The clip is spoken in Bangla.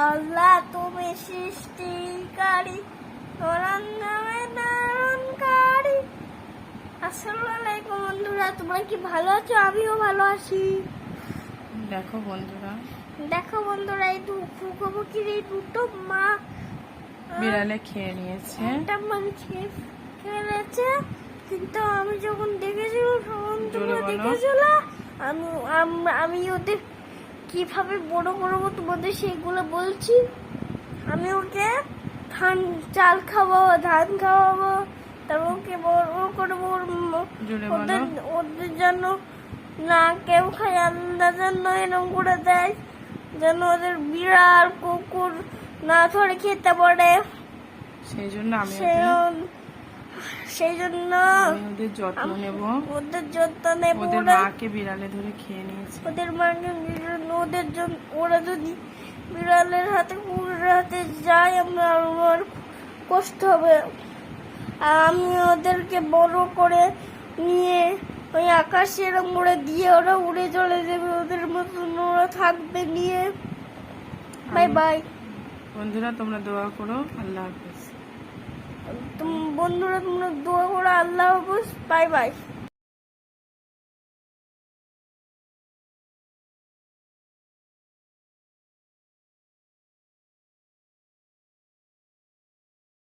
আল্লাহ তুমি সৃষ্টিকারী তোমার নামে দারুণকারী আসসালামু আলাইকুম বন্ধুরা তোমরা কি ভালো আছো? আমিও ভালো আছি। দেখো বন্ধুরা। দেখো বন্ধুরা এই ফুকবকির এই দুটো মা বিড়ালে খেয়ে নিয়েছে। একটা মানে খেয়ে ফেলেছে। কিন্তু আমি যখন দেখেছিলাম তখন তোমরা। দেখেছিল আমি আম- আমি ওদের কীভাবে বড় করব তোমাদের সেগুলো বলছি? আমি ওকে ধান চাল খাওয়াবো ধান খাওয়াবো তারপর ওকে বড় করব ওদের ওদের জন্য না কেউ খায় আলাদা জন্য এরকম করে দেয় যেন ওদের বিড়াল কুকুর না ধরে খেতে পারে। সেই জন্য আমি সেই জন্য আমি ওদের যত্ন নেব। ওদের যত্ন নেব ওদের মাকে বিড়ালে ধরে খেয়ে নিয়েছে। ওদের মাকে ওদের জন্য ওরা যদি বিড়ালের হাতে কুকুরের হাতে যায় আমরা আমার কষ্ট হবে। আমি ওদেরকে বড় করে নিয়ে ওই আকাশে এরকম উড়ে দিয়ে ওরা উড়ে চলে যাবে। ওদের মতন ওরা থাকবে নিয়ে। বাই বাই বন্ধুরা তোমরা দোয়া করো। আল্লাহ হাফেজ। বন্ধুরা তোমরা দোয়া করো আল্লাহ হাফুজ বাই বাই